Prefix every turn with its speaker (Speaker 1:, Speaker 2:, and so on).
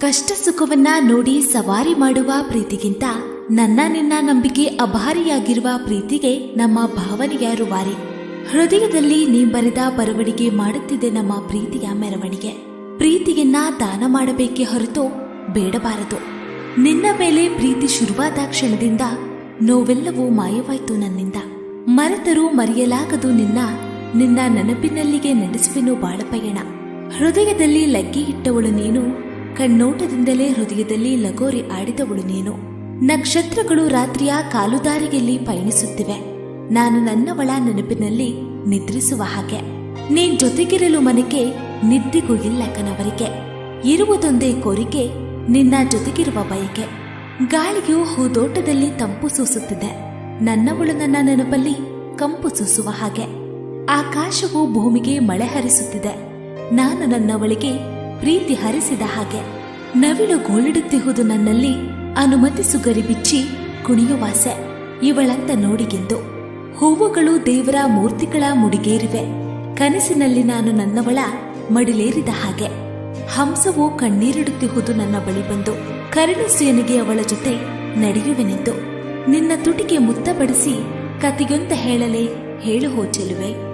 Speaker 1: ಕಷ್ಟ ಸುಖವನ್ನ ನೋಡಿ ಸವಾರಿ ಮಾಡುವ ಪ್ರೀತಿಗಿಂತ ನನ್ನ ನಿನ್ನ ನಂಬಿಕೆ ಅಭಾರಿಯಾಗಿರುವ ಪ್ರೀತಿಗೆ ನಮ್ಮ ಭಾವನೆಯ ರುವಾರಿ. ಹೃದಯದಲ್ಲಿ ನೀ ಬರೆದ ಬರವಣಿಗೆ ಮಾಡುತ್ತಿದೆ ನಮ್ಮ ಪ್ರೀತಿಯ ಮೆರವಣಿಗೆ. ಪ್ರೀತಿಯನ್ನ ದಾನ ಮಾಡಬೇಕೆ ಹೊರತು ಬೇಡಬಾರದು. ನಿನ್ನ ಮೇಲೆ ಪ್ರೀತಿ ಶುರುವಾದ ಕ್ಷಣದಿಂದ ನೋವೆಲ್ಲವೂ ಮಾಯವಾಯ್ತು ನನ್ನಿಂದ. ಮರೆತರೂ ಮರೆಯಲಾಗದು ನಿನ್ನ ನಿನ್ನ ನೆನಪಿನಲ್ಲಿಗೆ ನಡೆಸುವೆನು ಬಾಳ ಪಯಣ ಹೃದಯದಲ್ಲಿ ಲಗ್ಗೆ ಇಟ್ಟವಳು ನೀನು ಕಣ್ಣೋಟದಿಂದಲೇ ಹೃದಯದಲ್ಲಿ ಲಗೋರಿ ಆಡಿದವಳು ನೀನು. ನಕ್ಷತ್ರಗಳು ರಾತ್ರಿಯ ಕಾಲುದಾರಿಯಲ್ಲಿ ಪಯಣಿಸುತ್ತಿವೆ. ನಾನು ನನ್ನವಳ ನೆನಪಿನಲ್ಲಿ ನಿದ್ರಿಸುವ ಹಾಗೆ. ನೀನ್ ಜೊತೆಗಿರಲು ಮನೆಗೆ ನಿದ್ದಿಗೂ ಇಲ್ಲ ಕನವರಿಗೆ ಇರುವುದೊಂದೇ ಕೋರಿಕೆ, ನಿನ್ನ ಜೊತೆಗಿರುವ ಬಯಕೆ. ಗಾಳಿಯು ಹೂದೋಟದಲ್ಲಿ ತಂಪು ಸೂಸುತ್ತಿದೆ. ನನ್ನವಳು ನನ್ನ ನೆನಪಲ್ಲಿ ಕಂಪು ಸೂಸುವ ಹಾಗೆ. ಆಕಾಶವು ಭೂಮಿಗೆ ಮಳೆ ಹರಿಸುತ್ತಿದೆ. ನಾನು ನನ್ನವಳಿಗೆ ಪ್ರೀತಿ ಹರಿಸಿದ ಹಾಗೆ ನವಿಲು ಗೋಳಿಡುತ್ತಿಹುದು ನನ್ನಲ್ಲಿ ಅನುಮತಿಸು ಗರಿ ಬಿಚ್ಚಿ ಕುಣಿಯುವಾಸೆ ಇವಳಂತ ನೋಡಿಗೆಂದು ಹೂವುಗಳು ದೇವರ ಮೂರ್ತಿಗಳ ಮುಡಿಗೇರಿವೆ. ಕನಸಿನಲ್ಲಿ ನಾನು ನನ್ನವಳ ಮಡಿಲೇರಿದ ಹಾಗೆ ಹಂಸವು ಕಣ್ಣೀರಿಡುತ್ತಿಹುದು ನನ್ನ ಬಳಿ ಬಂದು ಕರುಣಿಸೇನಿಗೆ ಅವಳ ಜೊತೆ ನಡೆಯುವೆನೆಂದು ನಿನ್ನ ತುಟಿಗೆ ಮುತ್ತ ಬಡಿಸಿ ಹೇಳಲೇ ಹೇಳಲೆ ಹೇಳು ಚೆಲುವೆ.